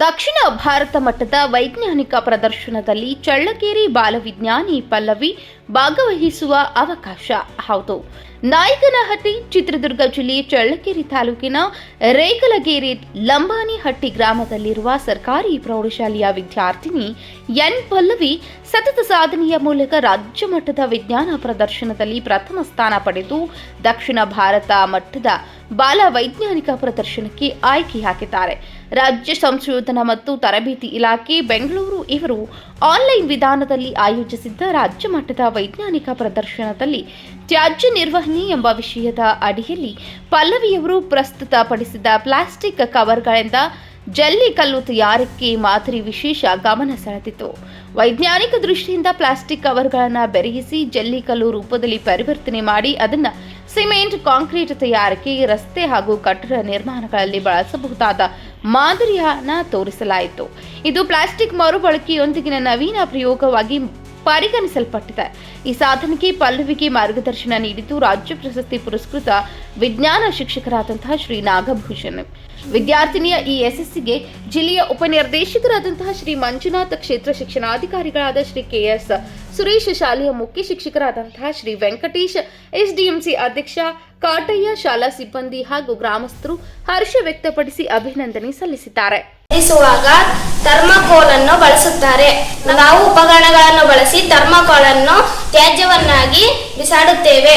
ದಕ್ಷಿಣ ಭಾರತ ಮಟ್ಟದ ವೈಜ್ಞಾನಿಕ ಪ್ರದರ್ಶನದಲ್ಲಿ ಚಳ್ಳಕೆರೆ ಬಾಲವಿಜ್ಞಾನಿ ಪಲ್ಲವಿ ಭಾಗವಹಿಸುವ ಅವಕಾಶ. ಹೌದು. ನಾಯಕನಹಟ್ಟಿ, ಚಿತ್ರದುರ್ಗ ಜಿಲ್ಲೆ ಚಳ್ಳಕೆರೆ ತಾಲೂಕಿನ ರೇಕಲಗೇರಿ ಲಂಬಾನಿಹಟ್ಟಿ ಗ್ರಾಮದಲ್ಲಿರುವ ಸರ್ಕಾರಿ ಪ್ರೌಢಶಾಲೆಯ ವಿದ್ಯಾರ್ಥಿನಿ ಎನ್ ಪಲ್ಲವಿ ಸತತ ಸಾಧನೆಯ ಮೂಲಕ ರಾಜ್ಯ ಮಟ್ಟದ ವಿಜ್ಞಾನ ಪ್ರದರ್ಶನದಲ್ಲಿ ಪ್ರಥಮ ಸ್ಥಾನ ಪಡೆದು ದಕ್ಷಿಣ ಭಾರತ ಮಟ್ಟದ ಬಾಲ ವೈಜ್ಞಾನಿಕ ಪ್ರದರ್ಶನಕ್ಕೆ ಆಯ್ಕೆ ಹಾಕಿದ್ದಾರೆ. ರಾಜ್ಯ ಸಂಶೋಧನಾ ಮತ್ತು ತರಬೇತಿ ಇಲಾಖೆ ಬೆಂಗಳೂರು ಇವರು ಆನ್ಲೈನ್ ವಿಧಾನದಲ್ಲಿ ಆಯೋಜಿಸಿದ್ದ ರಾಜ್ಯ ಮಟ್ಟದ ವೈಜ್ಞಾನಿಕ ಪ್ರದರ್ಶನದಲ್ಲಿ ತ್ಯಾಜ್ಯ ನಿರ್ವಹಣೆ ಎಂಬ ವಿಷಯದ ಅಡಿಯಲ್ಲಿ ಪಲ್ಲವಿಯವರು ಪ್ರಸ್ತುತಪಡಿಸಿದ ಪ್ಲಾಸ್ಟಿಕ್ ಕವರ್ಗಳಿಂದ ಜಲ್ಲಿ ಕಲ್ಲು ತಯಾರಿಕೆ ಮಾದರಿ ವಿಶೇಷ ಗಮನ ಸೆಳೆದಿತ್ತು. ವೈಜ್ಞಾನಿಕ ದೃಷ್ಟಿಯಿಂದ ಪ್ಲಾಸ್ಟಿಕ್ ಕವರ್ಗಳನ್ನು ಬೆರೆಯಿಸಿ ಜಲ್ಲಿ ಕಲ್ಲು ರೂಪದಲ್ಲಿ ಪರಿವರ್ತನೆ ಮಾಡಿ ಅದನ್ನು ಸಿಮೆಂಟ್, ಕಾಂಕ್ರೀಟ್ ತಯಾರಿಕೆ, ರಸ್ತೆ ಹಾಗೂ ಕಟ್ಟಡ ನಿರ್ಮಾಣಗಳಲ್ಲಿ ಬಳಸಬಹುದಾದ ಮಾದರಿಯನ್ನ ತೋರಿಸಲಾಯಿತು. ಇದು ಪ್ಲಾಸ್ಟಿಕ್ ಮರುಬಳಕೆಯೊಂದಿಗಿನ ನವೀನ ಪ್ರಯೋಗವಾಗಿ ಪರಿಗಣಿಸಲ್ಪಟ್ಟಿದೆ. ಈ ಸಾಧನೆಗೆ ಪಲ್ಲವಿಗೆ ಮಾರ್ಗದರ್ಶನ ನೀಡಿದ್ದು ರಾಜ್ಯ ಪ್ರಶಸ್ತಿ ಪುರಸ್ಕೃತ ವಿಜ್ಞಾನ ಶಿಕ್ಷಕರಾದಂತಹ ಶ್ರೀ ನಾಗಭೂಷಣ್. ವಿದ್ಯಾರ್ಥಿನಿಯ ಈ ಯಶಸ್ಸಿಗೆ ಜಿಲ್ಲೆಯ ಉಪನಿರ್ದೇಶಕರಾದಂತಹ ಶ್ರೀ ಮಂಜುನಾಥ ಕ್ಷೇತ್ರ ಶಿಕ್ಷಣಾಧಿಕಾರಿಗಳಾದ ಶ್ರೀ ಕೆಎಸ್ ಸುರೇಶ್ ಶಾಲೆಯ ಮುಖ್ಯ ಶಿಕ್ಷಕರಾದಂತಹ ಶ್ರೀ ವೆಂಕಟೇಶ್ ಎಸ್ಡಿಎಂಸಿ ಅಧ್ಯಕ್ಷ, ಕಾಟಯ್ಯ ಶಾಲಾ ಸಿಬ್ಬಂದಿ ಹಾಗೂ ಗ್ರಾಮಸ್ಥರು ಹರ್ಷ ವ್ಯಕ್ತಪಡಿಸಿ ಅಭಿನಂದನೆ ಸಲ್ಲಿಸಿದ್ದಾರೆ. ತಯಾರಿಸುವಾಗ ಥರ್ಮಕೋಲ್ ಅನ್ನು ಬಳಸುತ್ತಾರೆ. ನಾವು ಉಪಕರಣಗಳನ್ನು ಬಳಸಿ ಥರ್ಮಕೋಲ್ ಅನ್ನು ತ್ಯಾಜ್ಯವನ್ನಾಗಿ ಬಿಸಾಡುತ್ತೇವೆ.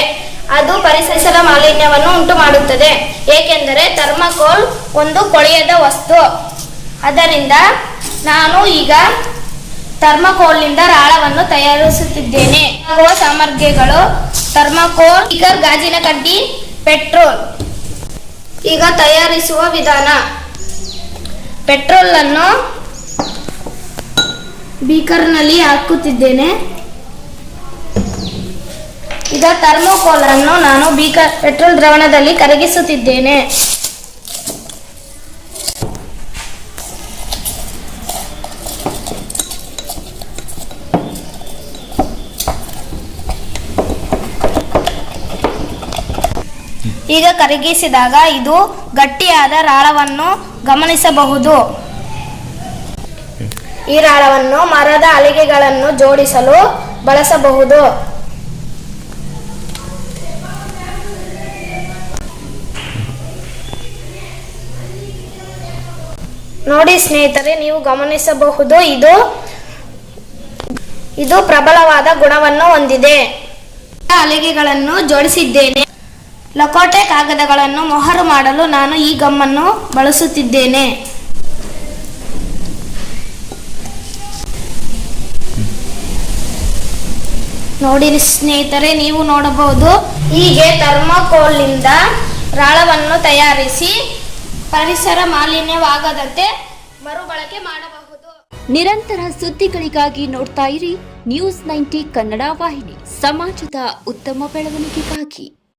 ಅದು ಪರಿಸರ ಮಾಲಿನ್ಯವನ್ನು ಉಂಟು ಮಾಡುತ್ತದೆ ಏಕೆಂದರೆ ಥರ್ಮಕೋಲ್ ಒಂದು ಕೊಳೆಯದ ವಸ್ತು. ಅದರಿಂದ ನಾನು ಈಗ ಥರ್ಮಾಕೋಲ್ನಿಂದ ರಾಳವನ್ನು ತಯಾರಿಸುತ್ತಿದ್ದೇನೆ. ಸಾಮಗ್ರಿಗಳು ಥರ್ಮಾಕೋಲ್ ಈಗ ಗಾಜಿನ ಕಡ್ಡಿ, ಪೆಟ್ರೋಲ್. ಈಗ ತಯಾರಿಸುವ ವಿಧಾನ. ಪೆಟ್ರೋಲ್ ಅನ್ನು ಬೀಕರ್ನಲ್ಲಿ ಹಾಕುತ್ತಿದ್ದೇನೆ. ಈಗ ಥರ್ಮೋಕೋಲ್ ಅನ್ನು ನಾನು ಬೀಕರ್ ಪೆಟ್ರೋಲ್ ದ್ರವಣದಲ್ಲಿ ಕರಗಿಸುತ್ತಿದ್ದೇನೆ. ಈಗ ಕರಗಿಸಿದಾಗ ಇದು ಗಟ್ಟಿಯಾದ ರಾಳವನ್ನು ಗಮನಿಸಬಹುದು. ಈ ರಾಳವನ್ನು ಮರದ ಹಲಿಗೆಗಳನ್ನು ಜೋಡಿಸಲು ಬಳಸಬಹುದು. ನೋಡಿ ಸ್ನೇಹಿತರೆ, ನೀವು ಗಮನಿಸಬಹುದು, ಇದು ಇದು ಪ್ರಬಲವಾದ ಗುಣವನ್ನು ಹೊಂದಿದೆ. ಹಲಿಗೆಗಳನ್ನು ಜೋಡಿಸಿದ್ದೇನೆ. ಲಕೋಟೆ ಕಾಗದಗಳನ್ನು ಮೊಹರು ಮಾಡಲು ನಾನು ಈ ಗಮ್ಮನ್ನು ಬಳಸುತ್ತಿದ್ದೇನೆ. ನೋಡಿ ಸ್ನೇಹಿತರೆ, ನೀವು ನೋಡಬಹುದು ಹೀಗೆ ಥರ್ಮಕೋಲ್ನಿಂದ ರಾಳವನ್ನು ತಯಾರಿಸಿ ಪರಿಸರ ಮಾಲಿನ್ಯವಾಗದಂತೆ ಮರುಬಳಕೆ ಮಾಡಬಹುದು. ನಿರಂತರ ಸುದ್ದಿಗಳಿಗಾಗಿ ನೋಡ್ತಾ ಇರಿ ನ್ಯೂಸ್ ನೈಂಟಿ ಕನ್ನಡ ವಾಹಿನಿ, ಸಮಾಜದ ಉತ್ತಮ ಬೆಳವಣಿಗೆಗಾಗಿ.